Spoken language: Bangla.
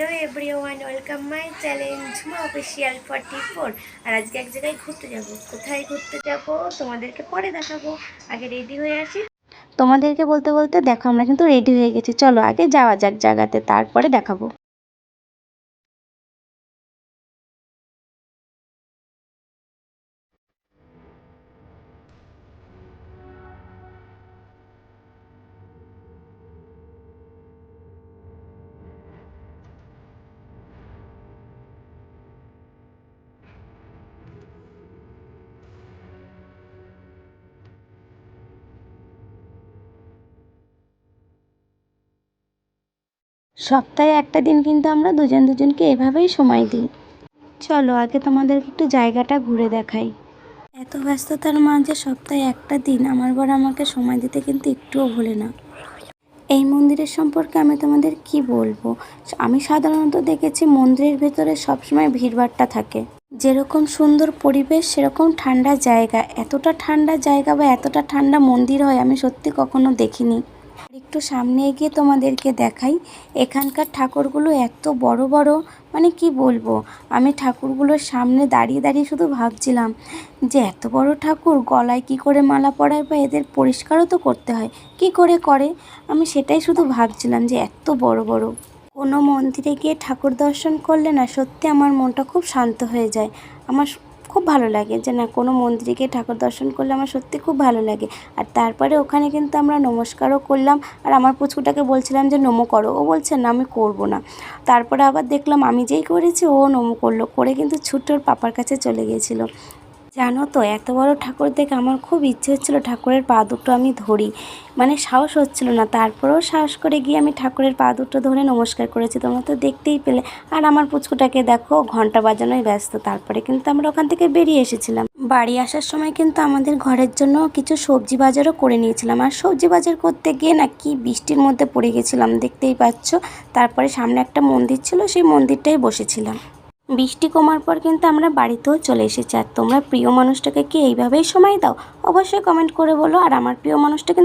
Hello everyone welcome my challenge Maa official forty four আর আজকে এক জায়গায় ঘুরতে যাব। কোথায় ঘুরতে যাব তোমাদেরকে পরে দেখাবো। আগে রেডি হয়ে আসি। তোমাদেরকে বলতে বলতে দেখো আমরা কিন্তু রেডি হয়ে গেছি। চলো আগে যাওয়া যাক জায়গাতে, তারপরে দেখাবো। সপ্তাহে একটা দিন কিন্তু আমরা দুজন দুজনকে এভাবেই সময় দিই। চলো, আগে তোমাদেরকে একটু জায়গাটা ঘুরে দেখাই। এত ব্যস্ততার মাঝে সপ্তাহে একটা দিন আমার বর আমাকে সময় দিতে কিন্তু একটুও ভুলে না। এই মন্দিরের সম্পর্কে আমি তোমাদের কি বলব? আমি সাধারণত দেখেছি মন্দিরের ভেতরে সবসময় ভিড়ভাট্টা থাকে। যেরকম সুন্দর পরিবেশ, সেরকম ঠান্ডা জায়গা। এতটা ঠান্ডা জায়গা বা এতটা ঠান্ডা মন্দির হয় আমি সত্যি কখনো দেখিনি। একটু সামনে এগিয়ে তোমাদেরকে দেখাই, এখানকার ঠাকুরগুলো এত বড় বড় মানে কি বলব? আমি ঠাকুরগুলোর সামনে দাঁড়িয়ে দাঁড়িয়ে শুধু ভাবছিলাম যে এত বড় ঠাকুর, গলায় কি করে মালা পরায় বা এদের পরিষ্কারও তো করতে হয়, কি করে করে? আমি সেটাই শুধু ভাবছিলাম যে এত বড় বড়। কোনো মন্দিরে গিয়ে ঠাকুর দর্শন করলে না সত্যি আমার মনটা খুব শান্ত হয়ে যায়। আমার খুব ভালো লাগে যে না, কোনো মন্দিরে ঠাকুর দর্শন করলে আমার সত্যি খুব ভালো লাগে। আর তারপরে ওখানে কিন্তু আমরা নমস্কারও করলাম। আর আমার পুচকুটাকে বলছিলাম যে, নমো করো। ও বলছে, না, আমি করব না। তারপরে আবার দেখলাম, আমি যেই করেছি, ও নমো করল। করে কিন্তু ছুটোর পাপার কাছে চলে গিয়েছিল। জানো তো, এত বড় ঠাকুর দেখে আমার খুব ইচ্ছে হচ্ছিল ঠাকুরের পা দুটো আমি ধরি। মানে সাহস হচ্ছিল না। তারপরেও সাহস করে গিয়ে আমি ঠাকুরের পা দুটো ধরে নমস্কার করেছি। তোমরা তো দেখতেই পেলে। আর আমার পুচকুটাকে দেখো, ঘণ্টা বাজানোয় ব্যস্ত। তারপরে কিন্তু আমরা ওখান থেকে বেরিয়ে এসেছিলাম। বাড়ি আসার সময় কিন্তু আমাদের ঘরের জন্য কিছু সবজি বাজারও করে নিয়েছিলাম। আর সবজি বাজার করতে গিয়ে না কি বৃষ্টির মধ্যে পড়ে গেছিলাম, দেখতেই পাচ্ছ। তারপরে সামনে একটা মন্দির ছিল, সেই মন্দিরটাই বসেছিলাম। বৃষ্টি কমার পর কিন্তু আমরা বাড়িতেও চলে এসেছি। আর তোমরা প্রিয় মানুষটাকে কি এইভাবেই সময় দাও? অবশ্যই কমেন্ট করে বলো। আর আমার প্রিয় মানুষটা কিন্তু